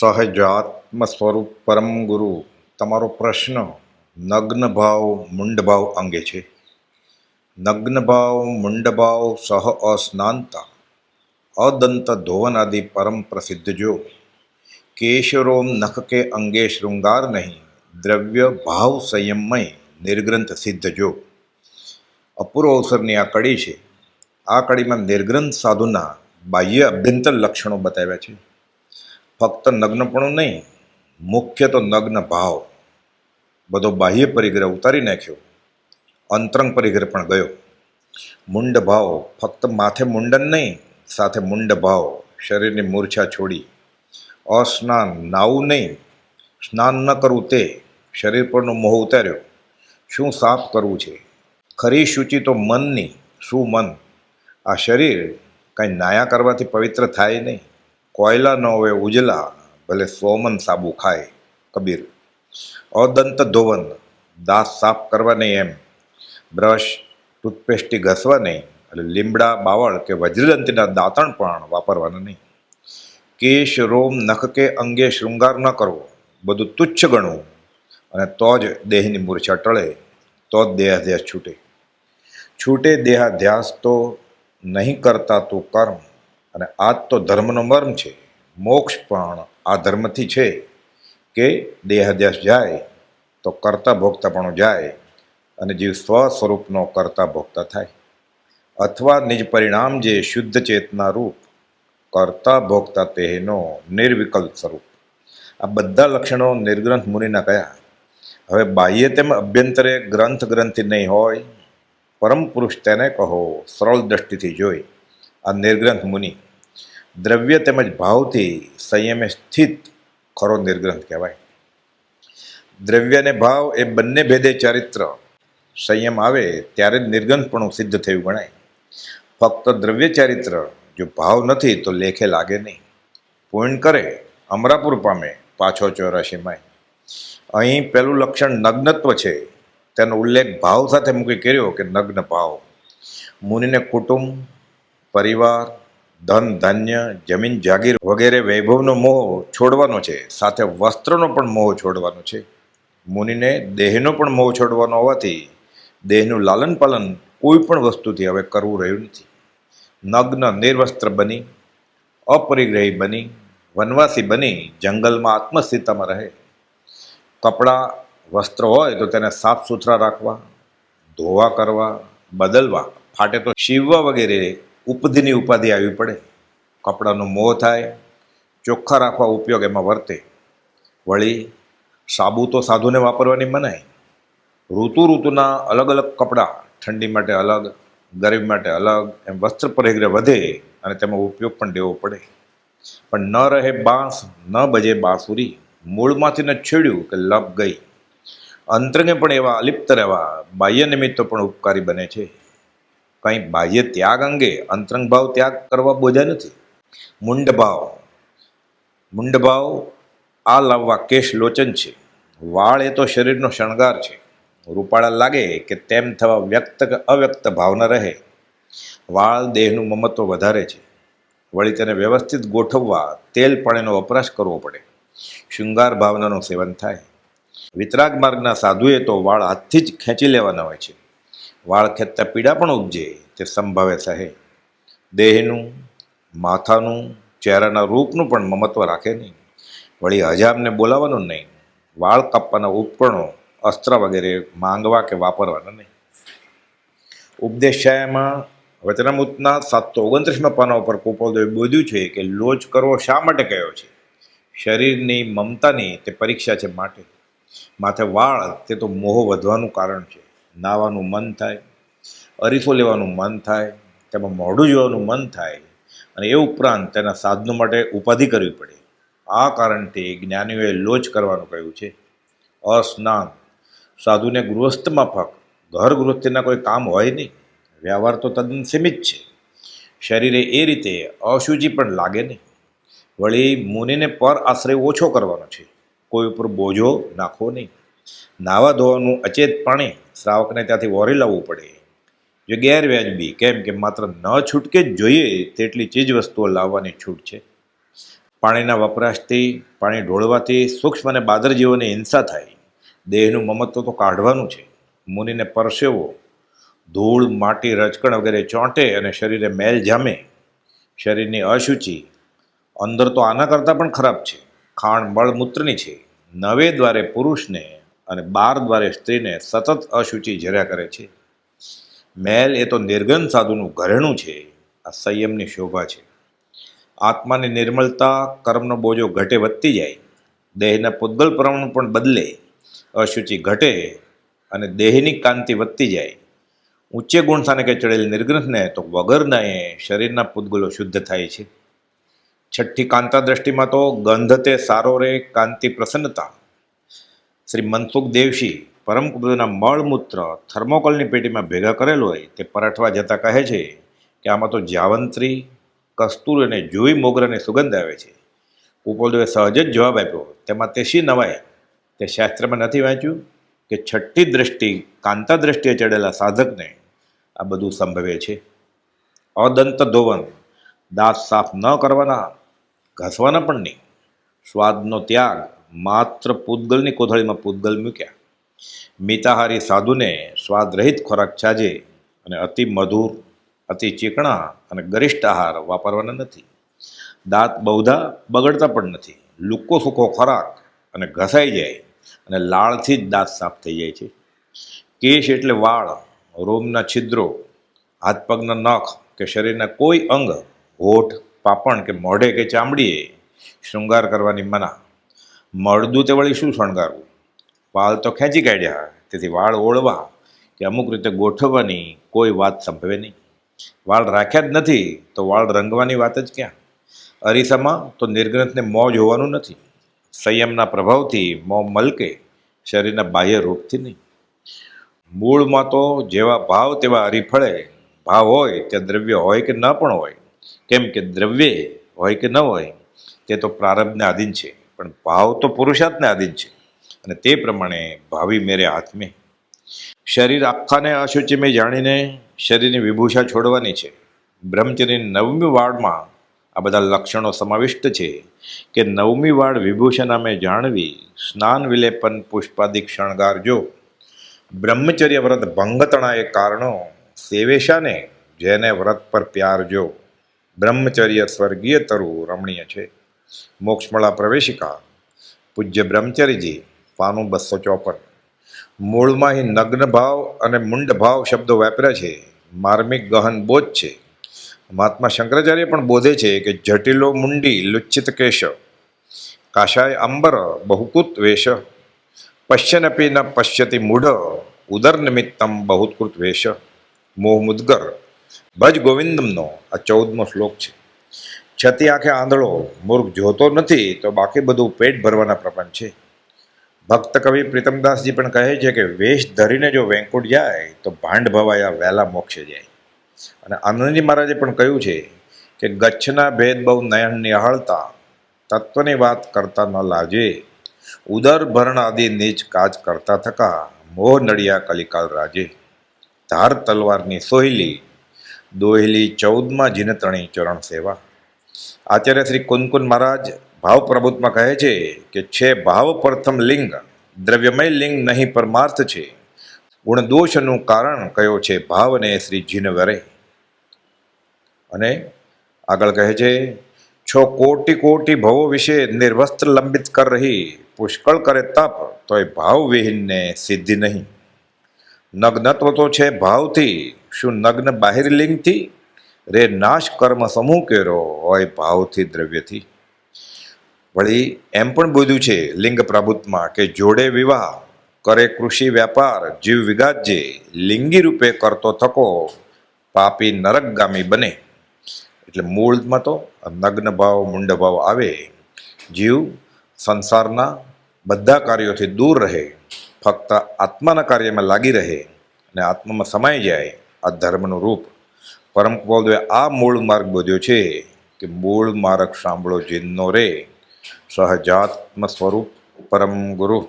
સહજાત્મ સ્વરૂપ પરમ ગુરુ, તમારો પ્રશ્ન નગ્ન ભાવ મુંડભાવ અંગે છે. નગ્ન ભાવ મુંડભાવ સહ અસ્નાનતા, અદંત ધોવન આદિ પરમ પ્રસિદ્ધ જો. કેશરોમ નખ કે અંગે શૃંગાર નહીં, દ્રવ્ય ભાવ સંયમય નિર્ગ્રંથ સિદ્ધ જો. અપૂર્વ અવસરની આ કડી છે. આ કડીમાં નિર્ગ્રંથ સાધુના બાહ્ય અભ્યંતર લક્ષણો બતાવ્યા છે. ફક્ત નગ્નપણું નહીં, મુખ્ય તો નગ્ન ભાવ. બધો બાહ્ય પરિગ્રહ ઉતારી નાખ્યો. અંતરંગ પરિગ્રહ પણ ગયો. મુંડ ભાવ, ફક્ત માથે મુંડન નહીં, સાથે મુંડ ભાવ, શરીરની મૂર્છા છોડી. અસ્નાન નાવું નહીં, સ્નાન ન કરવું તે, શરીર પરનો મોહ ઉતાર્યો. શું સાફ કરવું છે? ખરી શુચિ તો મનની, શું મન? આ શરીર કાંઈ નાયા કરવાથી પવિત્ર થાય નહીં. કોયલા ન હોય, ઉજલા, ભલે સોમન સાબુ ખાય, કબીર. અદંત ધોવન, દાંત સાફ કરવા નહીં એમ. બ્રશ, ટૂથપેસ્ટથી ઘસવા નહીં એટલે લીમડા, બાવળ કે વજ્રદંતીના દાંતણ પણ વાપરવાના નહીં. કેશ, રોમ નખ કે અંગે શૃંગાર ન કરવો. બધું તુચ્છ ગણવું. અને તો જ દેહની મૂર્છા ટળે, તો જ દેહાધ્યાસ છૂટે. છૂટે દેહાધ્યાસ તો નહીં કરતા તું કર્મ. અને આ તો ધર્મનો મર્મ છે. મોક્ષ પણ આ ધર્મથી છે કે દેહાદ્યાસ જાય તો કરતા પણ જાય અને જીવ સ્વ સ્વરૂપનો કરતા ભોગતા થાય. અથવા નિજ પરિણામ જે શુદ્ધ ચેતના રૂપ કરતા ભોગતા તેનો નિર્વિકલ્પ સ્વરૂપ. આ બધા લક્ષણો નિર્ગ્રંથ મુનિના કયા. હવે બાહ્ય તેમ અભ્યંતરે ગ્રંથ ગ્રંથિ નહીં હોય, પરમ પુરુષ તેને કહો, સરળ દ્રષ્ટિથી જોઈ. આ નિર્ગ્રંથ મુનિ. દ્રવ્ય તેમજ ભાવથી સંયમે સ્થિત ખરો નિર્ગ્રંથ કહેવાય. દ્રવ્ય અને ભાવ એ બંને ભેદે ચારિત્ર. સંયમ આવે ત્યારે જ નિર્ગ્રંથપણું સિદ્ધ થયું ગણાય. ફક્ત દ્રવ્ય ચારિત્ર, જો ભાવ નથી તો લેખે લાગે નહીં. પૂર્ણ કરે, અમરાપુર પામે, પાછો ચોરાશીમાં અહીં પહેલું લક્ષણ નગ્નત્વ છે. તેનો ઉલ્લેખ ભાવ સાથે મૂકી કર્યો કે નગ્ન ભાવ. મુનિને કુટુંબ પરિવાર, ધન, ધાન્ય, જમીન, જાગીર વગેરે વૈભવનો મોહ છોડવાનો છે. સાથે વસ્ત્રનો પણ મોહ છોડવાનો છે. મુનિને દેહનો પણ મોહ છોડવાનો હોવાથી દેહનું લાલન પાલન કોઈ પણ વસ્તુથી હવે કરવું રહ્યું નથી. નગ્ન, નિર્વસ્ત્ર બની, અપરિગ્રહી બની, વનવાસી બની, જંગલમાં આત્મસ્થિતામાં રહે. કપડાં, વસ્ત્ર હોય તો તેને સાફ સુથરા રાખવા, ધોવા કરવા, બદલવા, ફાટે તો શીવવા વગેરે ઉપધિની ઉપાધિ આવી પડે, કપડાનો મોહ થાય, ચોખ્ખા રાખવા ઉપયોગ એમાં વર્તે. વળી સાબુ તો સાધુને વાપરવાની મનાય. ઋતુ ઋતુના અલગ અલગ કપડાં ઠંડી માટે અલગ, ગરમી માટે અલગ, એમ વસ્ત્ર પરિગ્રહ વધે અને તેમાં ઉપયોગ પણ દેવો પડે. પણ ન રહે બાંસ, ન બજે બાંસુરી, મૂળમાંથી ન છેડ્યું કે લપ ગઈ. અંતરંગે પણ એવા અલિપ્ત રહેવા બાહ્ય નિમિત્તો પણ ઉપકારી બને છે. કંઈ બાહ્ય ત્યાગ અંગે અંતરંગ ભાવ ત્યાગ કરવા બોજા નથી. મુંડ ભાવ મુંડ ભાવ આ લાવવા કેશ લોચન છે. વાળ એ તો શરીરનો શણગાર છે. રૂપાળા લાગે કે તેમ થવા વ્યક્ત કે અવ્યક્ત ભાવના રહે. વાળ દેહનું મમત્વ વધારે છે. વળી તેને વ્યવસ્થિત ગોઠવવા તેલ પાણીનો વપરાશ કરવો પડે. શૃંગાર ભાવનાનું સેવન થાય. વિતરાગ માર્ગના સાધુએ તો વાળ હાથથી જ ખેંચી લેવાના હોય છે. વાળ ખેંચતા પીડા પણ ઉપજે તે સંભાવે સહે દેહનું, માથાનું, ચહેરાના રૂપનું પણ મમત્વ રાખે નહીં. વળી હજામને બોલાવવાનું નહીં. વાળ કાપવાના ઉપકરણો, અસ્ત્ર વગેરે માંગવા કે વાપરવાના નહીં. ઉપદેશાયમાં વચનામૃતના સાતસો ઓગણત્રીસમાં પાના ઉપર કુપોદેવે બોધ્યું છે કે લોચ કરવો શા માટે કયો છે? શરીરની મમતાની તે પરીક્ષા છે માટે. માથે વાળ, તે તો મોહ વધવાનું કારણ છે. નાવાનું મન થાય અરીફો લેવાનું મન થાય, તેમાં મોઢું જોવાનું મન થાય, અને એ ઉપરાંત તેના સાધનો માટે ઉપાધિ કરવી પડે. આ કારણથી જ્ઞાનીઓએ લોચ કરવાનું કહ્યું છે. અસ્નાન. સાધુને ગૃહસ્થ માફક ઘર ગૃહસ્થિના કોઈ કામ હોય નહીં. વ્યવહાર તો તદ્દન સીમિત છે. શરીરે એ રીતે અશુચિ પણ લાગે નહીં. વળી મુનિને પર આશ્રય ઓછો કરવાનો છે. કોઈ ઉપર બોજો નાખવો નહીં. નાવા ધોવાનું અચેત પાણી શ્રાવકને ત્યાંથી વોરી લાવવું પડે. જો ગેરવ્યાજબી, કેમ કે માત્ર ન છૂટકે જ જોઈએ તેટલી ચીજ વસ્તુઓ લાવવાની છૂટ છે. પાણીના વપરાશથી, પાણી ઢોળવાથી સૂક્ષ્મ અને બાદર જીવોની હિંસા થાય. દેહનું મમત્વ તો કાઢવાનું છે. મુનિને પરસેવો. ધૂળ, માટી, રજકણ વગેરે ચોંટે અને શરીરે મેલ જામે. શરીરની અશુચિ. અંદર તો આના કરતાં પણ ખરાબ છે. ખાણ મળમૂત્રની છે. નવે દ્વારે પુરુષને અને બાર દ્વારે સ્ત્રીને સતત અશુચિ ઝર્યા કરે છે. મેલ એ તો નિર્ગન સાધુનું ઘરેણું છે. આ સંયમની શોભા છે. આત્માની નિર્મળતા કર્મનો બોજો ઘટે વધતી જાય. દેહના પૂતગલ પ્રમાણ પણ બદલે. અશુચિ ઘટે અને દેહની કાંતિ વધતી જાય. ઊંચે ગુણ કે ચડેલ નિર્ગ્રંથને તો વગરના એ શરીરના પૂતગલો શુદ્ધ થાય છે. છઠ્ઠી કાંતા દ્રષ્ટિમાં તો ગંધ તે સારો રે, કાંતિ પ્રસન્નતા. શ્રી મનસુખ દેવશી, પરમ મળમૂત્ર થર્મોકોલની પેટીમાં ભેગા કરેલ હોય, તે પરઠવા જતાં કહે છે કે આમાં તો જાવંત્રી, કસ્તુર અને જોઈ મોગરાની સુગંધ આવે છે. ઉપોલદેવે સહજ જ જવાબ આપ્યો, તેમાં તે શી નવાય? તે શાસ્ત્રમાં નથી વાંચ્યું કે છઠ્ઠી દ્રષ્ટિ, કાંતા દ્રષ્ટિએ ચડેલા સાધકને આ બધું સંભવે છે? અદંત ધોવન, દાંત સાફ ન કરવાના, ઘસવાના પણ નહીં. સ્વાદનો ત્યાગ માત્ર પૂતગલની કોથળીમાં પૂતગલ મૂક્યા. મિતાહારી સાધુને સ્વાદરહિત ખોરાક છાજે અને અતિ મધુર, અતિ ચીકણા અને ગરિષ્ઠ આહાર વાપરવાના નથી. દાંત બહુધા બગડતા પણ નથી. લુક્કો સૂકો ખોરાક અને ઘસાઈ જાય અને લાળથી જ દાંત સાફ થઈ જાય છે. કેશ એટલે વાળ, રોમના છિદ્રો, હાથ પગના નખ કે શરીરના કોઈ અંગ, હોઠ, પાપણ કે મોઢે કે ચામડીએ શૃંગાર કરવાની મના. મળદું તે વળી શું શણગારવું? વાળ તો ખેંચી કાઢ્યા. તેથી વાળ ઓળવા કે અમુક રીતે ગોઠવવાની કોઈ વાત સંભવે નહીં. વાળ રાખ્યા જ નથી તો વાળ રંગવાની વાત જ ક્યાં? અરીસામાં તો નિર્ગ્રંથને મોં જોવાનું નથી. સંયમના પ્રભાવથી મોં મલકે, શરીરના બાહ્ય રૂપથી નહીં. મૂળમાં તો જેવા ભાવ તેવા હરીફળે ભાવ હોય તે દ્રવ્ય હોય કે ન પણ હોય, કેમ કે દ્રવ્ય હોય કે ન હોય, તે તો પ્રારબ્ધને આધીન છે. પણ ભાવ તો પુરુષાર્થને આધીન છે. અને તે પ્રમાણે ભાવિ મેરે હાથમે શરીર આખાને અશુચિમે જાણીને શરીરની વિભૂષા છોડવાની છે. બ્રહ્મચર્યની નવમી વાળમાં આ બધા લક્ષણો સમાવિષ્ટ છે કે નવમી વાળ વિભૂષા નામે જાણવી સ્નાન વિલેપન પુષ્પાદિક શણગાર જો. બ્રહ્મચર્ય વ્રત ભંગતણા એ કારણો સેવેશાને જેને વ્રત પર પ્યાર જો. બ્રહ્મચર્ય સ્વર્ગીય તરુ રમણીય છે. મોક્ષમળા પ્રવેશિકા, પૂજ્ય બ્રહ્મચર્યજી પાનું બસો ચોપન. મૂળમાં અહીં નગ્ન ભાવ અને મુંડ ભાવ શબ્દો વાપર્યા છે. માર્મિક ગહન બોધ છે. મહાત્મા શંકરાચાર્ય પણ બોધે છે કે જટિલો મુંડી લુચ્છિત કેશ કાશાય અંબર બહુકૃત વેશ. પશ્યનપી ન પશ્યતિ મૂઢ ઉદર નિમિત્તમ બહુત્કૃત વેશ. મોહ મુદ્ગર. ભજ ગોવિંદમનો આ ચૌદમો શ્લોક છે. છતી આંખે આંધળો મૂર્ખ જોતો નથી, તો બાકી બધું પેટ ભરવાના પ્રપંચ છે. ભક્ત કવિ પ્રીતમદાસજી પણ કહે છે કે વેશ ધરીને જો વેંકુટ જાય, તો ભાંડ ભવાયા વહેલા મોક્ષે જાય. અને આનંદજી મહારાજે પણ કહ્યું છે કે ગચ્છના ભેદ બહુ નયન નિહાળતા, તત્વની વાત કરતા ન લાજે. ઉદર ભરણ આદિ નીચ કાજ કરતા થકા, મોહ નડિયા કલિકાલ રાજે. ધાર તલવારની સોહિલી દોહિલી ચૌદમાં જીનતણી ચરણ સેવા. આચાર્ય શ્રી કુનકુન મહારાજ ભાવ પ્રબુદ્ધમાં કહે છે કે છે ભાવ પ્રથમ લિંગ, દ્રવ્યમય લિંગ નહીં પરમાર્થ છે. ગુણ દોષનું કારણ કયો છે ભાવને શ્રી જીનવરે અને આગળ કહે છે, છો કોટી કોટી ભવો વિશે નિર્વસ્ત્ર લંબિત કર રહી, પુષ્કળ કરે તપ, તોય ભાવ વિહીનને સિદ્ધિ નહીં. નગ્નત્વ તો છે ભાવથી, શું નગ્ન બાહિર લિંગથી? રે નાશ કર્મ સમૂહ કેરો હોય ભાવથી દ્રવ્યથી. વળી એમ પણ બોધ્યું છે લિંગ પ્રભુત્વમાં કે જોડે વિવાહ, કરે કૃષિ વ્યાપાર, જીવ વિગાજે, લિંગી રૂપે કરતો થકો, પાપી નરકગામી બને. એટલે મૂળમાં તો નગ્ન ભાવ, મુંડ ભાવ આવે. જીવ સંસારના બધા કાર્યોથી દૂર રહે, ફક્ત આત્માના કાર્યમાં લાગી રહે અને આત્મામાં સમાઈ જાય આ ધર્મનું રૂપ. પરમ કૌદવે આ મૂળ માર્ગ બોધ્યો છે કે મૂળ માર્ગ સાંભળો જીનનો રે. સહજાત્મ સ્વરૂપ પરમ ગુરુ.